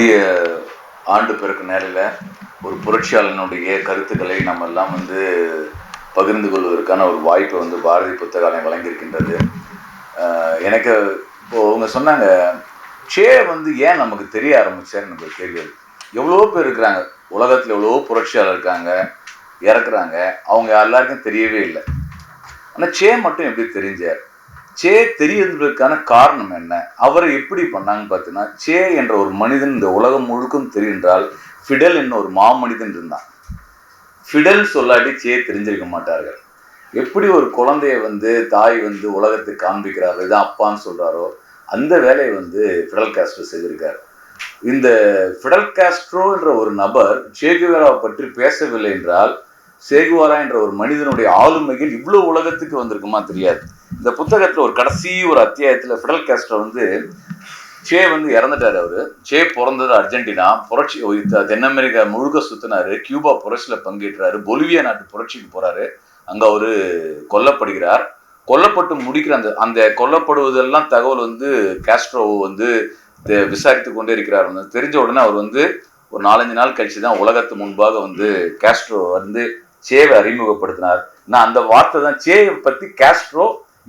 புதிய ஆண்டு பிறகு நேரில் ஒரு புரட்சியாளனுடைய கருத்துக்களை நம்ம எல்லாம் வந்து பகிர்ந்து கொள்வதற்கான ஒரு வாய்ப்பை வந்து பாரதி புத்தகாலயம் வழங்கியிருக்கின்றது. எனக்கு இப்போ அவங்க சொன்னாங்க சே வந்து ஏன் நமக்கு தெரிய ஆரம்பிச்சான்னு எனக்கு கேள்வி எவ்வளோ பேர் இருக்கிறாங்க. உலகத்தில் எவ்வளோ புரட்சியாளர் இருக்காங்க இறக்குறாங்க. அவங்க எல்லாருக்கும் தெரியவே இல்லை. ஆனால் சே மட்டும் எப்படி தெரிஞ்சார்? சே தெரியறதுக்கான காரணம் என்ன? அவரை எப்படி பண்ணாங்கன்னு பார்த்தீங்கன்னா சே என்ற ஒரு மனிதன் இந்த உலகம் முழுக்கும் தெரிகின்றால் ஃபிடல் என்ன ஒரு மாமனிதன் இருந்தான். ஃபிடல் சொல்லாட்டி சே தெரிஞ்சிருக்க மாட்டார்கள். எப்படி ஒரு குழந்தைய வந்து தாய் வந்து உலகத்துக்கு காண்பிக்கிறாரோ இதான் அப்பான்னு சொல்கிறாரோ அந்த வேலையை வந்து ஃபிடல் காஸ்ட்ரோ செய்திருக்கார். இந்த ஃபிடல் காஸ்ட்ரோ என்ற ஒரு நபர் சேகுவேராவை பற்றி பேசவில்லை என்றால் சேகுவாரா என்ற ஒரு மனிதனுடைய ஆளுமைகள் இவ்வளோ உலகத்துக்கு வந்திருக்குமா தெரியாது. இந்த புத்தகத்தில் ஒரு கடைசி ஒரு அத்தியாயத்தில் ஃபிடல் காஸ்ட்ரோ வந்து சே வந்து இறந்துட்டாரு அவர். சே பிறந்தது அர்ஜென்டினா புரட்சி தென் அமெரிக்கா முழுக்க சுத்தினாரு. கியூபா புரட்சியில் பங்கேற்றாரு. பொலிவியா நாட்டு புரட்சிக்கு போறாரு. அங்கே அவர் கொல்லப்படுகிறார். கொல்லப்பட்டு முடிக்கிற அந்த அந்த கொல்லப்படுவதெல்லாம் தகவல் வந்து காஸ்ட்ரோ வந்து விசாரித்து கொண்டே இருக்கிறார். வந்து தெரிஞ்ச உடனே அவர் வந்து ஒரு நாலஞ்சு நாள் கழிச்சு தான் உலகத்து முன்பாக வந்து காஸ்ட்ரோ வந்து சேவை அறிமுகப்படுத்தினார். நான் அந்த வார்த்தை தான் சேவை பற்றி காஸ்ட்ரோ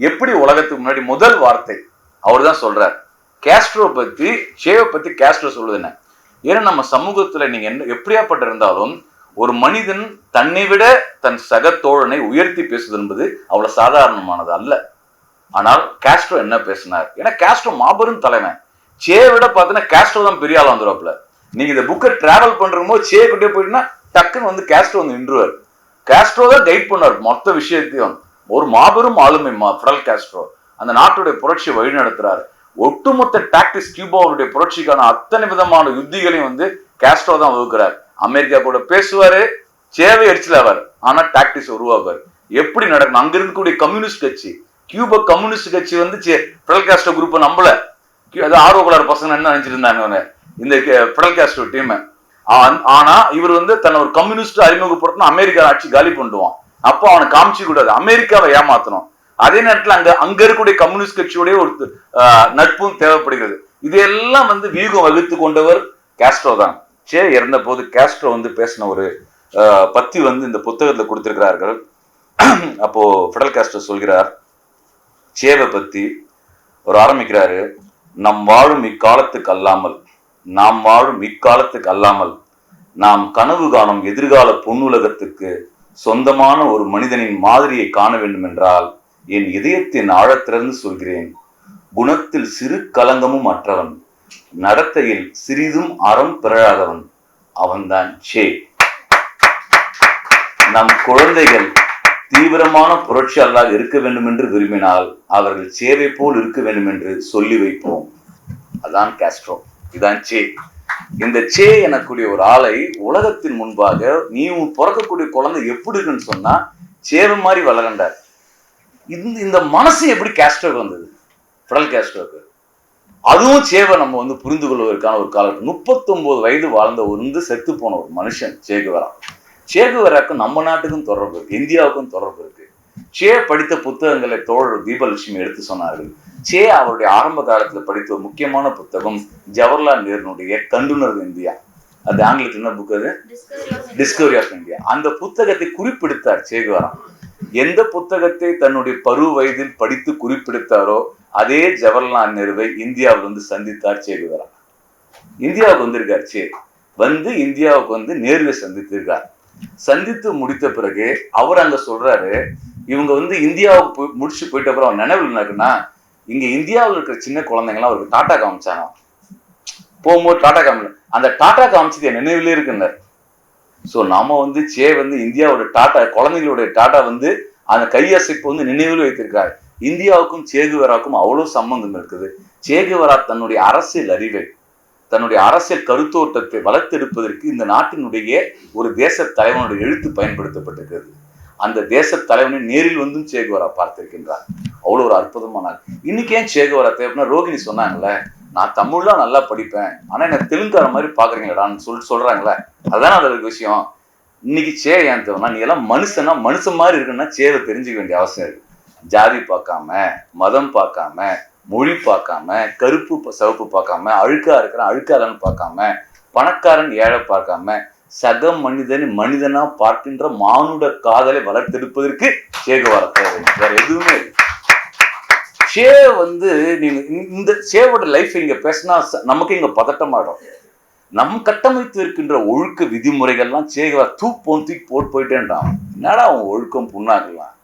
எப்படி உலகத்துக்கு முன்னாடி முதல் வார்த்தை? அவர் தான் சொல்றார். கேஸ்ட்ரோ பத்தி சேவை பத்தி காஸ்ட்ரோ சொல்லுது என்ன? ஏன்னா நம்ம சமூகத்துல நீங்க என்ன எப்படியாப்பட்ட இருந்தாலும் ஒரு மனிதன் தன்னை விட தன் சக தோழனை உயர்த்தி பேசுவது என்பது அவ்வளவு சாதாரணமானது அல்ல. ஆனால் காஸ்ட்ரோ என்ன பேசினார்? ஏன்னா கேஸ்ட்ரோ மாபெரும் தலைமை. சே விட பார்த்தீங்கன்னா கேஸ்ட்ரோ தான் பெரிய ஆள் வந்துருவாப்ல நீங்க இந்த புக்கை டிராவல் பண்றமோ சே கிட்டே போயிட்டுனா டக்குன்னு வந்து கேஸ்ட்ரோ வந்து நின்றுவார். கேஸ்ட்ரோ தான் கைட் பண்ணார் மொத்த விஷயத்தையும். ஒரு மாபெரும் ஆளுமை மா ஃபிடல் காஸ்ட்ரோ அந்த நாட்டுடைய புரட்சியை வழிநடத்துறாரு. ஒட்டுமொத்த டாக்டிஸ் கியூபாவுடைய புரட்சிக்கான அத்தனை விதமான யுத்திகளையும் வந்து காஸ்ட்ரோ தான் வகுக்கிறார். அமெரிக்கா கூட பேசுவாரு சேவை அடிச்சலாவார் ஆனா டாக்டிஸ் உருவாக்குவார் எப்படி நடக்கணும்? அங்க இருக்கக்கூடிய கம்யூனிஸ்ட் கட்சி. கியூபா கம்யூனிஸ்ட் கட்சி வந்து ஃபிடல் காஸ்ட்ரோ குரூப்பை நம்பல. கி- அது ஆர்வ பசங்க என்ன நினைச்சிருந்தாங்க இந்த ஃபிடல் காஸ்ட்ரோ டீம் ஆனா இவர் வந்து தன்னை ஒரு கம்யூனிஸ்ட் அறிமுகப்படுத்தணும் அமெரிக்கா ஆட்சி காலி பண்ணுவான். அப்போ அவனை காமிச்சு கூடாது அமெரிக்காவை ஏமாத்தணும். அதே நேரத்தில் அங்க அங்க இருக்கக்கூடிய கம்யூனிஸ்ட் கட்சியுடைய ஒரு நட்பும் தேவைப்படுகிறது. இதையெல்லாம் வந்து வியூகம் வகுத்து கொண்டவர் கேஸ்ட்ரோ தான். சே இறந்த போது கேஸ்ட்ரோ வந்து பேசின ஒரு பத்தி வந்து இந்த புத்தகத்தில் கொடுத்திருக்கிறார்கள். அப்போ ஃபிடல் கேஸ்ட்ரோ சொல்கிறார் சேவை பத்தி ஒரு ஆரம்பிக்கிறாரு நம் வாழும் இக்காலத்துக்கு அல்லாமல் நாம் வாழும் இக்காலத்துக்கு அல்லாமல் நாம் கனவு காணும் எதிர்கால பொன்னுலகத்துக்கு சொந்தமான ஒரு மனிதனின் மாதிரியை காண வேண்டும் என்றால் என் இதயத்தின் ஆழத்திறந்து சொல்கிறேன். குணத்தில் சிறு கலங்கமும் அற்றவன். நடத்தையில் சிறிதும் அறம் பிறழாதவன். அவன்தான் சே. நம் குழந்தைகள் தீவிரமான புரட்சியாளராக இருக்க வேண்டும் என்று விரும்பினால் அவர்கள் சேவை போல் இருக்க வேண்டும் என்று சொல்லி வைப்போம். அதான் காஸ்ட்ரோ இதான் சே. இந்த சே எனக்கூடிய ஒரு ஆளை உலகத்தின் முன்பாக நீ பிறக்கக்கூடிய குழந்தை எப்படி இருக்குன்னு சொன்னா சேவை மாதிரி வளரண்டார் இந்த இந்த மனசு எப்படி கேஸ்ட்ரோக் வந்தது? ஃபிடல் கேஸ்ட்ரோக்கு அதுவும் சேவை நம்ம வந்து புரிந்து கொள்வதற்கான ஒரு காலம் முப்பத்தொன்பது வயது வாழ்ந்த ஒரு செத்து போன ஒரு மனுஷன் சேகுவரா. சேகுவராக்கும் நம்ம நாட்டுக்கும் தொடர்பு இருக்கு இந்தியாவுக்கும் தொடர்பு இருக்கு. சே படித்த புத்தகங்களை தோழர் தீபலட்சுமி எடுத்து சொன்னார்கள். சே அவருடைய ஆரம்ப காலத்தில் படித்த முக்கியமான புத்தகம் ஜவஹர்லால் நேருனுடைய கண்டுணர்வு இந்தியா. அது ஆங்கிலத்தில் என்ன புக் அது? டிஸ்கவரி ஆஃப் இந்தியா அந்த புத்தகத்தை குறிப்பிடுத்தார் சேகுவரா எந்த புத்தகத்தை தன்னுடைய பருவ வயதில் படித்து குறிப்பிடுத்தாரோ அதே ஜவஹர்லால் நேருவை இந்தியாவில் வந்து சந்தித்தார் சேகுவரா இந்தியாவுக்கு வந்திருக்கார் சே. வந்து இந்தியாவுக்கு வந்து நேருவை சந்தித்திருக்கார். சந்தித்து முடித்த பிறகு அவர் அங்க சொல்றாரு இவங்க வந்து இந்தியாவுக்கு போய் முடிச்சு போயிட்ட அப்புறம் அவர் நினைவில் என்னக்குன்னா இங்க இந்தியாவில் இருக்கிற சின்ன குழந்தைங்களாம் அவருக்கு டாட்டா காமிச்சாங்க போகும்போது டாட்டா காமி அந்த டாட்டா காமிச்சது என் நினைவிலே இருக்குன்னார் ஸோ நாம வந்து சே வந்து இந்தியாவோட டாட்டா குழந்தைகளுடைய டாட்டா வந்து அந்த கையசைப்பு வந்து நினைவில் வைத்திருக்காரு இந்தியாவுக்கும் சேகுவராக்கும் அவ்வளவு சம்பந்தம் இருக்குது. சேகுவரா தன்னுடைய அரசியல் அறிவை தன்னுடைய அரசியல் கருத்தோட்டத்தை வளர்த்தெடுப்பதற்கு இந்த நாட்டினுடைய ஒரு தேச தலைவனுடைய எழுத்து பயன்படுத்தப்பட்டிருக்கிறது. அந்த தேச தலைவனை நேரில் வந்தும் சேகுவரா பார்த்திருக்கின்றார். அவ்வளோ ஒரு அற்புதமான ஆள். இன்னைக்கு ஏன் சேகுவரா தேவைன்னா ரோகிணி சொன்னாங்கல்ல நான் தமிழ்லாம் நல்லா படிப்பேன். ஆனால் என்ன தெலுங்கார மாதிரி பார்க்குறீங்களடான்னு சொல்லி சொல்றாங்களே அதான் அதோட விஷயம். இன்னைக்கு சே ஏன் தேவைன்னா நீ எல்லாம் மனுஷனா மனுஷன் மாதிரி இருக்குன்னா சேவை தெரிஞ்சுக்க வேண்டிய அவசியம் இருக்கு. ஜாதி பார்க்காம மதம் பார்க்காம மொழி பார்க்காம கருப்பு சிவப்பு பார்க்காம அழுக்கா இருக்கிறான் அழுக்காதன்னு பார்க்காம பணக்காரன் ஏழை பார்க்காம சக மனிதன் மனிதனா பார்க்கின்ற மானுட காதலை வளர்த்தெடுப்பதற்கு சேகுவார தேவை வேற எதுவுமே இல்லை. ஷே வந்து நீங்க இந்த- இந்த ஷேவோட லைஃப் இங்க பேசினா ச- நமக்கு இங்க பதட்டமாயிடும். நம் கட்டமைத்து இருக்கின்ற ஒழுக்க விதிமுறைகள்லாம் சேகவா தூப்போம் தூக்கி போட்டு போயிட்டேன்டான் என்னடா அவன் ஒழுக்கம் புண்ணாக்கலாம்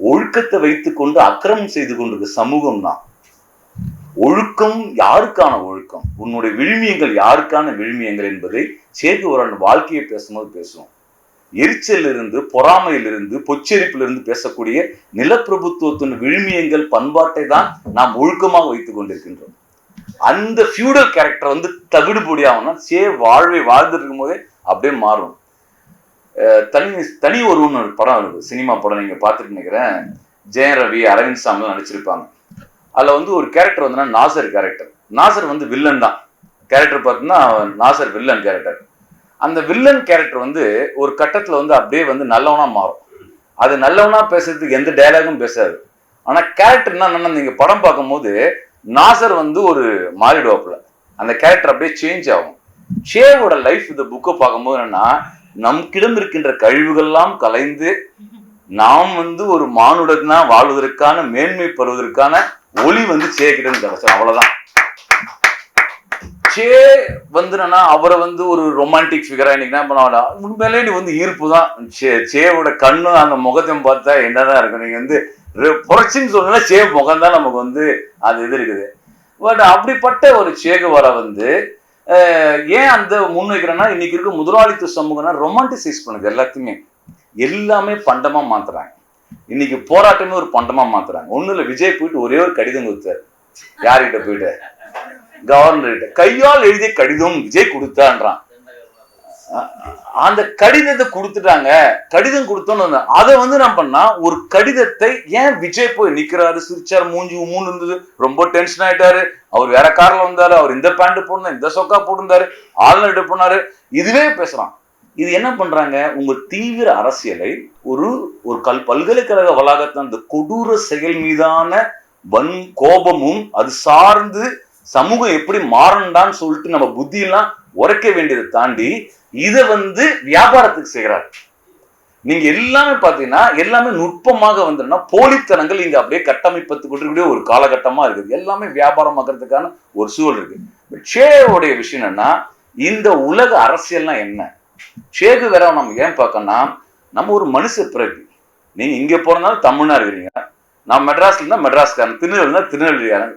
ஒழுக்கத்தை வைத்துக்கொண்டு அக்கிரமம் செய்து கொண்டிருக்க சமூகம் தான் ஒழுக்கம் யாருக்கான ஒழுக்கம்? உன்னுடைய விழுமியங்கள் யாருக்கான விழுமியங்கள் என்பதை சேகுவரன் வாழ்க்கையை பேசும்போது பேசுவோம் எரிச்சலிருந்து பொறாமையிலிருந்து பொச்சரிப்பிலிருந்து பேசக்கூடிய நிலப்பிரபுத்துவத்தின் விழுமியங்கள் பண்பாட்டை தான் நாம் ஒழுக்கமாக வைத்துக் கொண்டிருக்கின்றோம். அந்த ஃபியூடல் கேரக்டர் வந்து தகுடுபடி ஆகும்னா சே வாழ்வை வாழ்ந்துட்டு இருக்கும்போதே அப்படியே மாறும். அஹ் தனி தனி ஒருவன் ஒரு படம் சினிமா படம் நீங்க பார்த்துட்டு நினைக்கிறேன். ஜெயரவி ரவி அரவிந்த் சாமி நடிச்சிருப்பாங்க. அதில் வந்து ஒரு கேரக்டர் வந்துன்னா நாசர் கேரக்டர் நாசர் வந்து வில்லன் தான். கேரக்டர் பார்த்தீங்கன்னா நாசர் வில்லன் கேரக்டர் அந்த வில்லன் கேரக்டர் வந்து ஒரு கட்டத்தில் வந்து அப்படியே வந்து நல்லவனா மாறும். அது நல்லவனா பேசுறதுக்கு எந்த டைலாகும் பேசாது. ஆனா கேரக்டர்னா என்னன்னா நீங்க படம் பார்க்கும்போது நாசர் வந்து ஒரு மாறிடுவாப்புல. அந்த கேரக்டர் அப்படியே சேஞ்ச் ஆகும். ஷேவோட லைஃப் இந்த புக்கை பார்க்கும்போது என்னன்னா நமக்கிடம் இருக்கின்ற கழிவுகள்லாம் கலைந்து நாம் வந்து ஒரு மானுடனா வாழ்வதற்கான மேன்மை பெறுவதற்கான ஒளி வந்து சேக்கிடம் கிடைச்சோம் அவ்வளவுதான். சே வந்து அவரை வந்து ஒரு ரொமான்டிக் ஃபிகரா இன்னைக்கு என்ன பண்ண உண்மையிலே நீ வந்து ஈர்ப்பு தான். சே சேவோட கண்ணு அந்த முகத்தையும் பார்த்தா என்னதான் இருக்கும்? நீங்க வந்து புரட்சின்னு சொன்னா சே முகம் தான் நமக்கு வந்து அது இது இருக்குது. பட் அப்படிப்பட்ட ஒரு சேகுவாரை வந்து ஏன் அந்த முன்வைக்கிறேன்னா இன்னைக்கு இருக்க முதலாளித்துவ சமூகம்னா ரொமான்டிசைஸ் பண்ணுது எல்லாத்தையுமே. எல்லாமே பண்டமா மாத்துறாங்க. இன்னைக்கு போராட்டமே ஒரு பண்டமா மாத்துறாங்க. ஒண்ணு இல்ல விஜய் போயிட்டு ஒரே ஒரு கடிதம் கொடுத்தாரு. யார்கிட்ட போயிட்டு? கவர்னர் கையால் எழுதிய கடிதம் விஜய் கொடுத்தான்றான். அந்த கடிதத்தை கொடுத்துட்டாங்க. கடிதம் கொடுத்தோன்னு அதை வந்து நான் பண்ணா ஒரு கடிதத்தை ஏன் விஜய் போய் நிக்கிறாரு? சிரிச்சாரு மூஞ்சி மூணு இருந்தது. ரொம்ப டென்ஷன் ஆயிட்டாரு. அவர் வேற கார்ல வந்தாரு. அவர் இந்த பேண்ட் போடணும் இந்த சொக்கா போட்டிருந்தாரு. ஆளுநர் போனாரு. இதுவே பேசுறான். இது என்ன பண்றாங்க? உங்க தீவிர அரசியலை ஒரு ஒரு கல் பல்கலைக்கழக வளாகத்தின் அந்த கொடூர செயல் மீதான வன் கோபமும் அது சார்ந்து சமூகம் எப்படி மாறண்டான்னு சொல்லிட்டு நம்ம புத்தியெல்லாம் உரைக்க வேண்டியதை தாண்டி இதை வந்து வியாபாரத்துக்கு செய்கிறார் நீங்க எல்லாமே பாத்தீங்கன்னா எல்லாமே நுட்பமாக வந்துன்னா போலித்தனங்கள் இங்க அப்படியே கட்டமைப்பத்து கொண்டிருக்கக்கூடிய ஒரு காலகட்டமா இருக்குது. எல்லாமே வியாபாரமாக்குறதுக்கான ஒரு சூழல் இருக்கு. பட் ஷேவோடைய விஷயம் என்னன்னா இந்த உலக அரசியல்னா என்ன? சேகு வேற நம்ம ஏன் பார்க்கணும்னா நம்ம ஒரு மனுஷ பிறகு நீங்க இங்க போறதுனால தமிழ்னா இருக்கிறீங்க. நான் மெட்ராஸ்ல இருந்தா மெட்ராஸ்காரன் திருநெல்வேலினா திருநெல்வேலிக்காரன்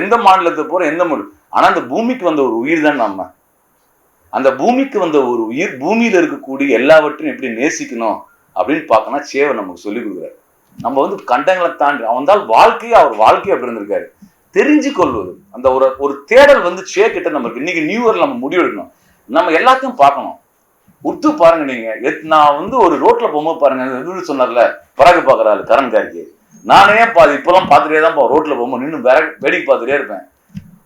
எந்த மாநிலத்துக்கு போற எந்த மொழி. ஆனா அந்த பூமிக்கு வந்த ஒரு உயிர் தான் நம்ம. அந்த பூமிக்கு வந்த ஒரு உயிர் பூமியில இருக்கக்கூடிய எல்லாவற்றையும் எப்படி நேசிக்கணும் அப்படின்னு பார்க்கணும் சேவை நமக்கு சொல்லி கொடுக்குறாரு. நம்ம வந்து கண்டங்களை தாண்டி அவன் தான் அவர் வாழ்க்கையை அப்படி இருந்திருக்காரு? தெரிஞ்சு கொள்வது அந்த ஒரு ஒரு தேடல் வந்து சே கிட்ட நம்ம இன்னைக்கு நியூ இயர்ல நம்ம முடிவெடுக்கணும். நம்ம எல்லாத்தையும் பார்க்கணும். உத்து பாருங்க நீங்க. எத்- நான் வந்து ஒரு ரோட்ல போகும்போது பாருங்க சொன்னார்ல பறகு பாக்குறாரு கரண் கார்கே நானே பா இப்பெல்லாம் பார்த்துட்டே தான் போவேன் ரோட்ல போகும்போது. நின்று வேற வேடிக்கை பார்த்துட்டே இருப்பேன்.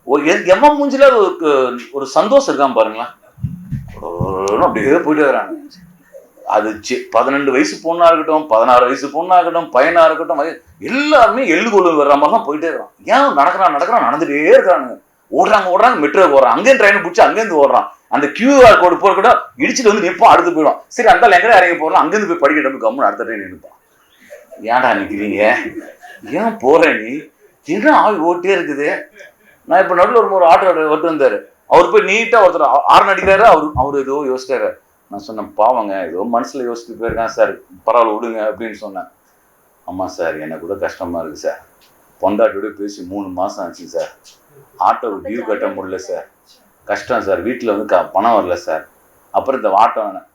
ஒரு எம்ம மூஞ்சில ஒரு ஒரு சந்தோஷம் இருக்கான் பாருங்களேன். அப்படியே போயிட்டு வராங்க. அது பதினெண்டு வயசு பொண்ணா இருக்கட்டும் பதினாறு வயசு பொண்ணா இருக்கட்டும் பையனா இருக்கட்டும் எல்லாருமே எள்ளு கொள்ளு வர்ற மாதிரி தான் போயிட்டே இருக்கான் ஏன் நடக்கிறான் நடக்கிறான் நடந்துட்டே இருக்கானுங்க ஓடுறாங்க ஓடுறாங்க மெட்ரோ ஓடுறான். அங்கேயும் ட்ரெயின் பிடிச்சி அங்கேருந்து ஓடுறான். அந்த கியூஆர் கோடு போற கூட இடிச்சிட்டு வந்து நிற்பான் அடுத்து போயிடும் சரி அந்த எங்கே இறங்கி போறோம் அங்கேருந்து போய் படிக்கிட்டு போய் கம்முன்னு அடுத்த ட்ரெயின் நிற்பான் ஏன்டா நிற்கிறீங்க ஏன் போற நீ? என்ன ஆள் ஓட்டே இருக்குது? நான் இப்போ நடுவில் ஒரு ஒரு ஆட்டோ ஓட்டு வந்தாரு. அவர் போய் நீட்டா ஒருத்தர் ஆறு அடிக்கிறாரு அவர் அவர் ஏதோ யோசிச்சாரு நான் சொன்னேன் பாவங்க ஏதோ மனசுல யோசிச்சுட்டு போயிருக்கான் சார். பரவாயில்ல விடுங்க அப்படின்னு சொன்னேன். ஆமா சார் எனக்கு கூட கஷ்டமா இருக்கு சார். பொண்டாட்டியோட பேசி மூணு மாசம் ஆச்சு சார். ஆட்டோ டியூ கட்ட முடியல சார். கஷ்டம் சார். வீட்டில் வந்து க- பணம் வரல சார். அப்புறம் இந்த வாட்டம்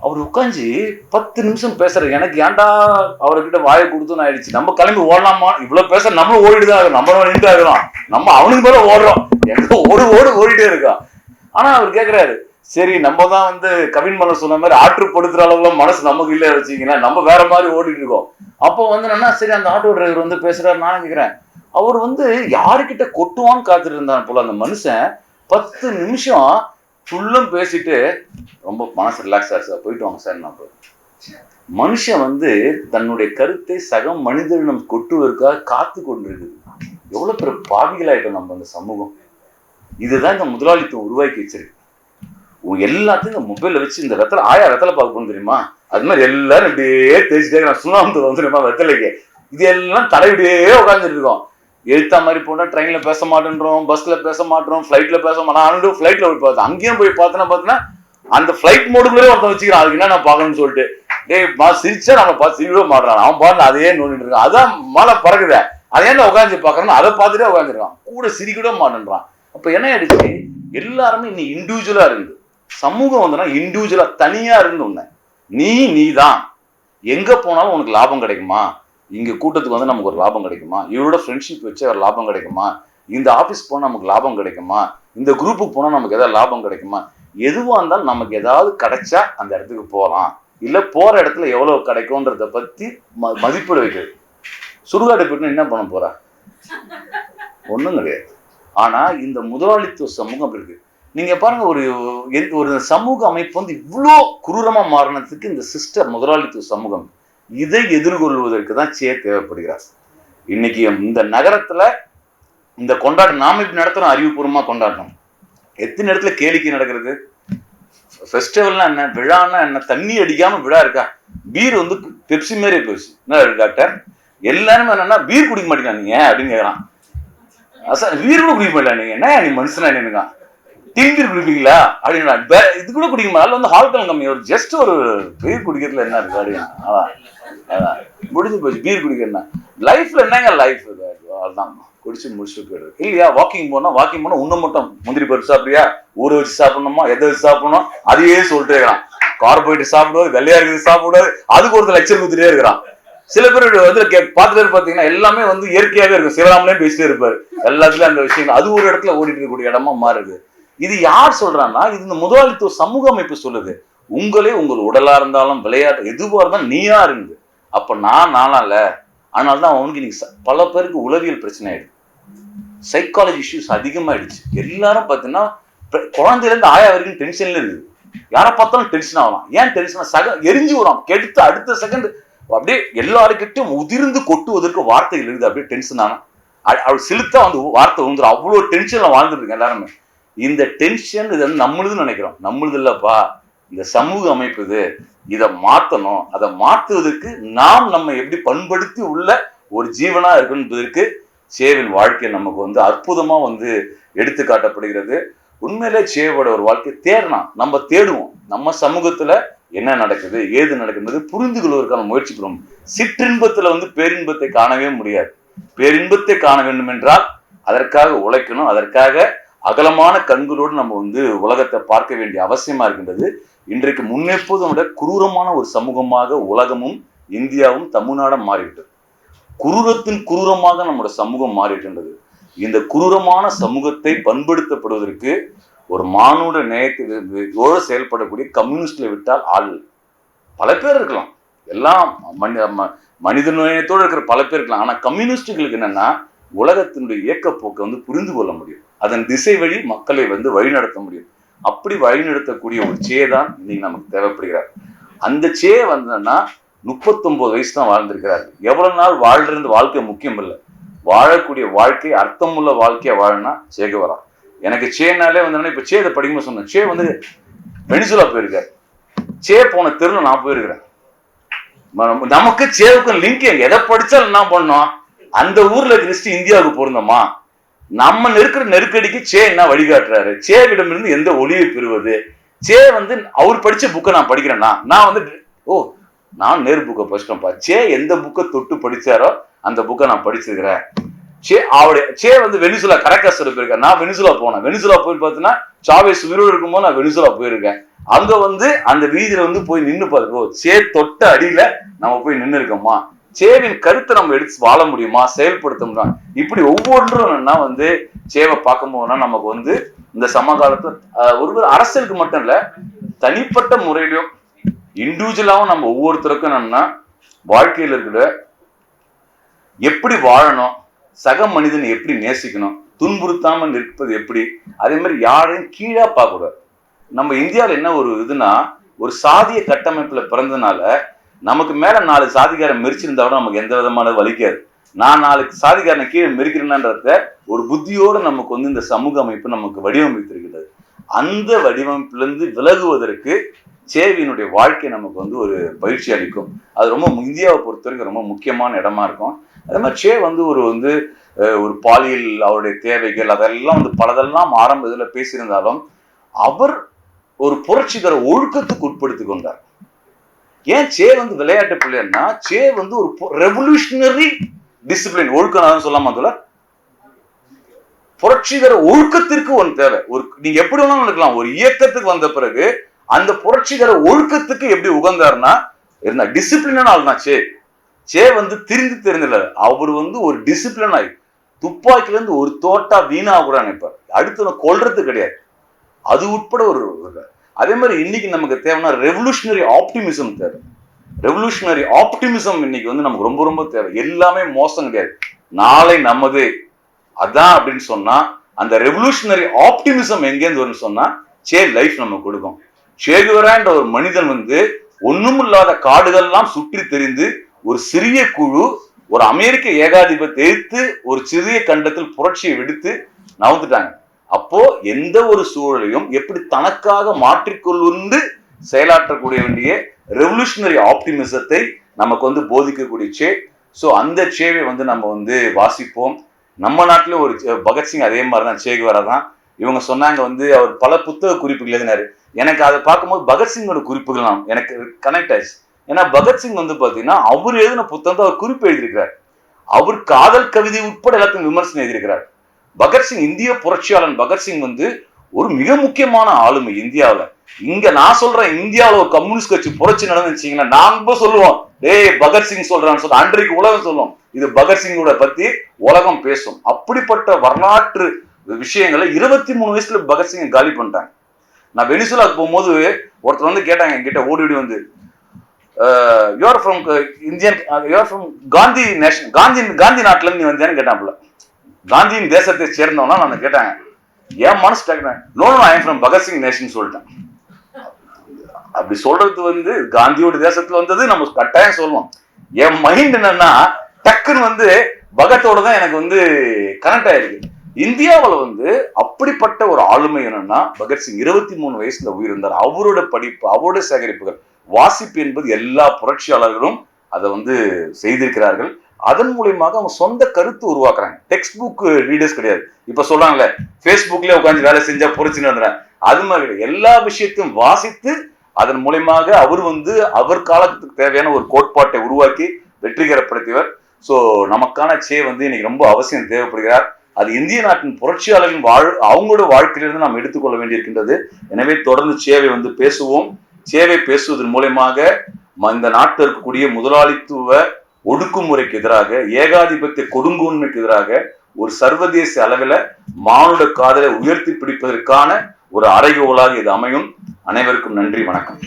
அவர் உட்காந்து பத்து நிமிஷம் பேசுறாரு. எனக்கு ஏன்டா அவர்கிட்ட வாயை கொடுத்துன்னு ஆயிடுச்சு. நம்ம கிளம்பி ஓடலாமா? இவ்வளவு பேச நம்மளும் ஓடிட்டு தான் இருக்கோம் நின்று இருக்கிறோம் நம்ம அவனுக்கு மேல ஓடுறோம். எங்க ஓடு ஓடு ஓடிட்டே இருக்கோம். ஆனா அவர் கேக்குறாரு சரி நம்ம தான் வந்து கவின் மலர் சொன்ன மாதிரி ஆற்றுப்படுத்துற அளவுல மனசு நமக்கு இல்லை வச்சுக்கீங்களா நம்ம வேற மாதிரி ஓடிட்டு இருக்கோம். அப்போ வந்து என்னன்னா சரி அந்த ஆட்டோ டிரைவர் வந்து பேசுறாரு நான் கேக்குறேன். அவர் வந்து யாருக்கிட்ட கொட்டுவான்னு காத்துட்டு இருந்தான் போல அந்த மனுஷன். பத்து நிமிஷம் ஃபுல்லும் பேசிட்டு ரொம்ப மனசு ரிலாக்ஸ் ஆச்சு சார் போயிட்டு வாங்க சார் நான் மனுஷன் வந்து தன்னுடைய கருத்தை சக மனிதனிடம் கொட்டுவதற்காக காத்து கொண்டிருக்குது. எவ்வளோ பெரிய பாவிகளாயிட்டோம் நம்ம அந்த சமூகம். இதுதான் இந்த முதலாளித்துவம் உருவாக்கி வச்சிருக்கு. எல்லாத்தையும் இந்த மொபைலில் வச்சு இந்த வெத்தலை ஆயா வெத்தலை பார்க்க போகணும் தெரியுமா? அது மாதிரி எல்லாரும் இப்படியே தேய்ச்சிட்டே நான் சுண்ணாம்பு வந்து தெரியுமா வெத்தலைக்கு? இது எல்லாம் தலைவிடியே உட்காந்துட்டு இருக்கோம். எழுத்தா மாதிரி போனால் ட்ரெயினில் பேச மாட்டேன்றோம் பஸ்ஸில் பேச மாட்டோம் ஃப்ளைட்டில் பேச மாட்டோம். ஆனால் ஃப்ளைட்டில் போய் பார்த்தேன். அங்கேயும் போய் பார்த்தேன்னா பார்த்தீங்கன்னா அந்த ஃப்ளைட் மோடுக்குள்ளே ஒருத்தன் வச்சுக்கிறான். அதுக்கு என்ன நான் பார்க்கணும்னு சொல்லிட்டு. டேய் மா சிரிச்சா நம்ம பார்த்து சிரிவே மாட்டுறான் அவன் பாட்டு அதையே நோண்டிட்டு இருக்கான். அதான் மழை பறக்குதே. அதை ஏன் உட்காந்து பார்க்கறேன்னு அதை பார்த்துட்டே உட்காந்துருக்கான் கூட சிரிக்கூட மாட்டேன்றான். அப்போ என்ன ஆயிடுச்சு? எல்லாருமே இன்னும் இண்டிவிஜுவலாக இருக்குது. சமூகம் வந்துன்னா இண்டிவிஜுவலாக தனியாக இருந்து ஒன்று நீ நீ தான் எங்கே போனாலும் உனக்கு லாபம் கிடைக்குமா? இங்கே கூட்டத்துக்கு வந்து நமக்கு ஒரு லாபம் கிடைக்குமா? இவரோட ஃப்ரெண்ட்ஷிப் வச்சு ஒரு லாபம் கிடைக்குமா? இந்த ஆஃபீஸ் போனால் நமக்கு லாபம் கிடைக்குமா? இந்த குரூப்புக்கு போனால் நமக்கு எதாவது லாபம் கிடைக்குமா? எதுவாக இருந்தாலும் நமக்கு ஏதாவது கிடைச்சா அந்த இடத்துக்கு போகலாம் இல்லை போகிற இடத்துல எவ்வளோ கிடைக்கும்ன்றத பற்றி ம- மதிப்பீடு வைக்கிறது. சுடுகாடு போயிட்டு என்ன பண்ண போகிறா ஒன்றும் கிடையாது. ஆனால் இந்த முதலாளித்துவ சமூகம் அப்படி இருக்குது நீங்கள் பாருங்கள் ஒரு ஒரு சமூக அமைப்பு வந்து இவ்வளோ குரூரமாக மாறினதுக்கு இந்த சிஸ்டர் முதலாளித்துவ சமூகம். இதை எதிர்கொள்வதற்கு தான் சேர் தேவைப்படுகிறார். இன்னைக்கு இந்த நகரத்துல இந்த கொண்டாட்டம் நாம இப்படி நடத்துறோம் அறிவுபூர்வமா கொண்டாடணும் எத்தனை இடத்துல கேளிக்கை நடக்கிறது? ஃபெஸ்டிவல்னா என்ன? விழான்னா என்ன? தண்ணி அடிக்காம விழா இருக்கா? பீர் வந்து பெப்சி மாரி போச்சு. என்ன டாக்டர்? எல்லாருமே என்னன்னா பீர் குடிக்க மாட்டேங்கிறான் நீங்க அப்படின்னு கேக்குறான். பீர் கூட குடிக்க மாட்டா நீங்க. என்ன நீ மனுஷனா நினைக்கான் டீம்பீர் குடிப்பீங்களா அப்படின்னா இது கூட குடிக்குமா அதில் வந்து ஆல்கஹால் கம்மி ஒரு ஜஸ்ட் ஒரு பீர் குடிக்கிறதுல என்ன இருக்கு அப்படின்னு அதான். முடிஞ்சு போச்சு பீர் குடிக்கிறேன்னா. லைஃப்ல என்னங்க லைஃப் அதுதான் குடிச்சு முடிச்சுட்டு போயிடுது இல்லையா? வாக்கிங் போனா வாக்கிங் போனால் இன்னும் மட்டும். முந்திரி பருப்பு சாப்பிட்றியா? ஊற வச்சு சாப்பிடணுமா? எதை வச்சு சாப்பிடணும்? அதையே சொல்லிட்டே இருக்கிறான். கார்போஹைட்ரேட் சாப்பிடுவது வெள்ளையா இருக்கிறது சாப்பிடுவது அதுக்கு ஒருத்தர் லட்சம் கொடுத்துட்டே இருக்கிறான். சில பேர் வந்து கே- பார்த்து பேர் எல்லாமே வந்து இயற்கையாகவே இருக்கும். சிவராமனே பேசிட்டே இருப்பார். எல்லாத்துலயும் அந்த விஷயங்கள். அது ஒரு இடத்துல ஓடிட்டு இருக்கக்கூடிய இடமா மாறுது. இது யார் சொல்றான்னா இது இந்த முதலாளித்துவ சமூக அமைப்பு சொல்லுது. உங்களே உங்கள் உடலா இருந்தாலும் விளையாட்டு எதுவா இருந்தாலும் நீயா இருந்து அப்ப நான் நானா இல்ல அதனால தான் அவனுக்கு இன்னைக்கு ச- பல பேருக்கு உளவியல் பிரச்சனை ஆயிடுது. சைக்காலஜி இஷ்யூஸ் அதிகமாயிடுச்சு. எல்லாரும் பார்த்தீங்கன்னா குழந்தையிலேருந்து ஆயா வரைக்கும் டென்ஷன்ல இருக்குது. யாரை பார்த்தாலும் டென்ஷன் ஆகலாம். ஏன் டென்ஷன் சக எரிஞ்சு வரும் கெடுத்து அடுத்த செகண்ட் அப்படியே எல்லாருக்கிட்டையும் உதிர்ந்து கொட்டுவதற்கு வார்த்தைகள் இருக்குது. அப்படியே டென்ஷன் ஆனால் அவள் செலுத்தா வந்து வார்த்தை வந்துடும் அவ்வளோ டென்ஷனில் வாழ்ந்துட்டு இருக்கேன் எல்லாருமே. இந்த டென்ஷன் இது வந்து நம்மளுதுன்னு நினைக்கிறோம். நம்மளுது இல்லைப்பா. இந்த சமூக அமைப்பு இது. இதை மாற்றணும் அதை மாற்றுவதற்கு நாம் நம்ம எப்படி பண்படுத்தி உள்ள ஒரு ஜீவனாக இருக்குன்றதற்கு சேவின் வாழ்க்கை நமக்கு வந்து அற்புதமாக வந்து எடுத்து காட்டப்படுகிறது. உண்மையிலே சேவோட ஒரு வாழ்க்கை தேடலாம் நம்ம தேடுவோம். நம்ம சமூகத்தில் என்ன நடக்குது ஏது நடக்குது புரிந்து கொள்வதற்கான முயற்சி பண்ணுவோம். சிற்றின்பத்தில் வந்து பேரின்பத்தை காணவே முடியாது. பேரின்பத்தை காண வேண்டும் என்றால் அதற்காக உழைக்கணும். அதற்காக அகலமான கண்களோடு நம்ம வந்து உலகத்தை பார்க்க வேண்டிய அவசியமா இருக்கின்றது. இன்றைக்கு முன்னெப்போதும் விட குரூரமான ஒரு சமூகமாக உலகமும் இந்தியாவும் தமிழ்நாடும் மாறிவிட்டது. குரூரத்தின் குரூரமாக நம்முடைய சமூகம் மாறிட்டு இந்த குரூரமான சமூகத்தை பண்படுத்தப்படுவதற்கு ஒரு மானுட நேயத்தோடு செயல்படக்கூடிய கம்யூனிஸ்ட்ல விட்டால் ஆள் பல பேர் இருக்கலாம். எல்லாம் மனி ம- மனித நேயத்தோடு இருக்கிற பல பேர் இருக்கலாம். ஆனா கம்யூனிஸ்டுகளுக்கு என்னன்னா உலகத்தினுடைய இயக்கப்போக்கை வந்து புரிந்து கொள்ள முடியும். அதன் திசை வழி மக்களை வந்து வழிநடத்த முடியும். அப்படி வழிநடத்தக்கூடிய ஒரு சே தான் இன்னைக்கு நமக்கு தேவைப்படுகிறார். அந்த சே வந்ததுன்னா முப்பத்தொன்பது வயசு தான் வாழ்ந்திருக்கிறார் எவ்வளவு நாள் வாழ்றது வாழ்க்கை முக்கியம் இல்லை. வாழக்கூடிய வாழ்க்கை அர்த்தமுள்ள வாழ்க்கையை வாழனா சேகவரா எனக்கு சேனாலே வந்து இப்ப சே இதை படிக்கும்போது சொன்னேன். சே வந்து வெனிசுலா போயிருக்காரு. சே போன தெருல நான் போயிருக்கிறேன். நமக்கு சேவுக்கும் லிங்க் எதை படிச்சாலும் என்ன பண்ணோம்? அந்த ஊர்ல கிறிஸ்டி இந்தியாவுக்கு பொருந்தமா? நம்ம இருக்கிற நெருக்கடிக்கு சே என்ன வழிகாட்டுறாரு? சேவிடமிருந்து எந்த ஒளியை பெறுவது? சே வந்து அவர் படிச்ச புக்கை நான் படிக்கிறேன்னா நான் வந்து ஓ நான் நேரு புக்கை படிச்சிட்டேன்ப்பா சே எந்த புக்கை தொட்டு படிச்சாரோ அந்த புக்கை நான் படிச்சிருக்கிறேன். சே அவருடைய சே வந்து வெனிசுலா கரக்காசர் போயிருக்கேன் நான் வெனிசுலா போனேன். வெனிசுலா போய் பார்த்தீங்கன்னா சாவேஸ் உயிரோடு இருக்கும்போது நான் வெனிசுலா போயிருக்கேன். அங்க வந்து அந்த வீதியில வந்து போய் நின்னு பாருங்க ஓ சே தொட்ட அடியில நம்ம போய் நின்னு இருக்கோமா சேவின் கருத்தை நம்ம எடுத்து வாழ முடியுமா? செயல்படுத்த முடியுமா? இப்படி ஒவ்வொன்றும் என்ன வந்து சேவை பார்க்கும் போதுனா நமக்கு வந்து இந்த சமகாலத்துல ஆஹ், ஒரு அரசியலுக்கு மட்டும் இல்ல தனிப்பட்ட முறையிலும் இண்டிவிஜுவலாவும் நம்ம ஒவ்வொருத்தருக்கும் என்னன்னா வாழ்க்கையில இருக்கிற எப்படி வாழணும் சக மனிதனை எப்படி நேசிக்கணும் துன்புறுத்தாம நிற்பது எப்படி அதே மாதிரி யாரையும் கீழா பார்க்கக்கூடாது. நம்ம இந்தியாவில் என்ன ஒரு இதுனா ஒரு சாதிய கட்டமைப்புல பிறந்ததுனால நமக்கு மேல நாலு சாதிகாரம் மெரிச்சிருந்தா கூட நமக்கு எந்த விதமான வலிக்காது நான் நாளைக்கு சாதிக்காரனை கீழே மெரிக்கிறேன்றத ஒரு புத்தியோடு நமக்கு வந்து இந்த சமூக அமைப்பு நமக்கு வடிவமைத்திருக்கிறது. அந்த வடிவமைப்பிலிருந்து விலகுவதற்கு சேவியினுடைய வாழ்க்கை நமக்கு வந்து ஒரு பயிற்சி அளிக்கும். அது ரொம்ப இந்தியாவை பொறுத்த வரைக்கும் ரொம்ப முக்கியமான இடமா இருக்கும். அதே மாதிரி சே வந்து ஒரு வந்து ஒரு பாலியல் அவருடைய தேவைகள் அதெல்லாம் வந்து பலதெல்லாம் ஆரம்ப இதில் பேசியிருந்தாலும் அவர் ஒரு புரட்சிகர ஒழுக்கத்துக்கு உட்படுத்தி கொண்டார். ஏன் சே வந்து விளையாட்டு பிள்ளைன்னா சே வந்து ஒரு ரெவல்யூஷனரி டிசிப்ளின் ஒழுக்கம் நான் சொல்லாம அதுல புரட்சிகர ஒழுக்கத்திற்கு ஒன்று தேவை. ஒரு நீங்க எப்படி வேணாலும் இருக்கலாம். ஒரு இயக்கத்துக்கு வந்த பிறகு அந்த புரட்சிகர ஒழுக்கத்துக்கு எப்படி உகந்தாருன்னா இருந்தா டிசிப்ளினான ஆள் தான் சே. சே வந்து திரிந்து தெரிஞ்சல அவர் வந்து ஒரு டிசிப்ளின் ஆகி துப்பாக்கில இருந்து ஒரு தோட்டா வீணாக கூட நினைப்பார் அடுத்து கொல்றது கிடையாது. அது உட்பட ஒரு- அதே மாதிரி இன்னைக்கு நமக்கு தேவைன்னா ரெவல்யூஷனரி ஆப்டிமிசம் தேவை. ரெவல்யூஷனரி ஆப்டிமிசம் இன்னைக்கு வந்து நமக்கு ரொம்ப ரொம்ப தேவை. எல்லாமே மோசம் கிடையாது. நாளை நமது. அதான் அப்படின்னு சொன்னா அந்த ரெவல்யூஷனரி ஆப்டிமிசம் எங்கேருந்து வரும்னு சொன்னா சே லைஃப் நம்ம கொடுக்கும். சேகுவரான்ற ஒரு மனிதன் வந்து ஒண்ணுமில்லாத காடுகள்லாம் சுற்றி தெரிந்து ஒரு சிறிய குழு ஒரு அமெரிக்க ஏகாதிபத்தை எதிர்த்து ஒரு சிறிய கண்டத்தில் புரட்சியை விடுத்து நவுந்துட்டாங்க. அப்போ எந்த ஒரு சூழலையும் எப்படி தனக்காக மாற்றிக்கொள்ளுந்து செயலாற்றக்கூடிய வேண்டிய ரெவல்யூஷனரி ஆப்டிமிசத்தை நமக்கு வந்து போதிக்கக்கூடிய சே ஸோ அந்த சேவை வந்து நம்ம வந்து வாசிப்போம். நம்ம நாட்டிலும் ஒரு சே- பகத்சிங் அதே மாதிரி தான் சேகுவரா தான். இவங்க சொன்னாங்க வந்து அவர் பல புத்தக குறிப்புகள் எழுதினாரு. எனக்கு அதை பார்க்கும்போது பகத்சிங்கோட குறிப்புகள் எனக்கு கனெக்ட் ஆயிடுச்சு. ஏன்னா பகத்சிங் வந்து பார்த்தீங்கன்னா அவர் எழுதின புத்தகத்தை அவர் குறிப்பு எழுதியிருக்கிறார். அவர் காதல் கவிதை உட்பட எல்லாத்தையும் விமர்சனம் எழுதியிருக்கிறார். பகத்சிங் இந்திய புரட்சியாளன் பகத்சிங் வந்து ஒரு மிக முக்கியமான ஆளுமை இந்தியாவில். இங்க நான் சொல்றேன் இந்தியாவில் ஒரு கம்யூனிஸ்ட் கட்சி புரட்சி நடந்துச்சிங்கன்னா நாம சொல்லுவோம். டேய் பகத்சிங் சொல்றான்னு சொல்ல அன்றைக்கு உலகம் சொல்லும். இது பகத்சிங்கோட பத்தி உலகம் பேசும். அப்படிப்பட்ட வரலாற்று விஷயங்களை இருபத்தி மூணு வயசுல பகத்சிங்கை காலி பண்ணிட்டாங்க. நான் வெனிசுலாக்கு போகும்போது ஒருத்தர் வந்து கேட்டாங்க என்கிட்ட ஓடி ஓடி வந்து you are from Indian you are from Gandhi nation Gandhi Gandhi நாட்டிலேருந்து நீ வந்தியான்னு கேட்டாப்புல. காந்தியின் தேசத்தை சேர்ந்தவனா நான் கேட்டாங்க என் மனசு கேட்கிறேன் no no I from Bhagat Singh nation சொல்லிட்டேன். அப்படி சொல்றது வந்து காந்தியோட தேசத்துல வந்தது நம்ம கட்டாயம் சொல்லுவோம் என் மைண்ட் என்னன்னா டக்குன்னு வந்து பகத்தோட தான் எனக்கு வந்து கனெக்ட் ஆயிருக்கு. இந்தியாவில் வந்து அப்படிப்பட்ட ஒரு ஆளுமை என்னன்னா பகத்சிங் இருபத்தி மூணு வயசுல உயிரிழந்தார் அவரோட படிப்பு அவரோட சேகரிப்புகள் வாசிப்பு என்பது எல்லா புரட்சியாளர்களும் அதை வந்து செய்திருக்கிறார்கள். அதன் மூலியமாக அவங்க சொந்த கருத்து உருவாக்குறாங்க. டெக்ஸ்ட் புக் ரீடர்ஸ் கிடையாது. இப்ப சொல்றாங்கல்ல ஃபேஸ்புக்லயே உட்காந்து வேலை செஞ்சா புரட்சி நடந்துறேன் அது மாதிரி எல்லா விஷயத்தையும் வாசித்து அதன் மூலியமாக அவர் வந்து அவர் காலத்துக்கு தேவையான ஒரு கோட்பாட்டை உருவாக்கி வெற்றிகரப்படுத்தியவர். ஸோ நமக்கான சே வந்து இன்னைக்கு ரொம்ப அவசியம் தேவைப்படுகிறார். அது இந்திய நாட்டின் புரட்சியாளர்களின் வாழ் அவங்களோட வாழ்க்கையிலிருந்து நாம் எடுத்துக்கொள்ள வேண்டியிருக்கின்றது. எனவே தொடர்ந்து சேவை வந்து பேசுவோம். சேவை பேசுவதன் மூலயமாக ம- இந்த நாட்டில் இருக்கக்கூடிய முதலாளித்துவ ஒடுக்குமுறைக்கு எதிராக ஏகாதிபத்திய கொடுங்கோன்மைக்கு எதிராக ஒரு சர்வதேச அளவில் மானுட காதலை உயர்த்தி பிடிப்பதற்கான ஒரு அறைகோலாக இது அமையும். அனைவருக்கும் நன்றி வணக்கம்.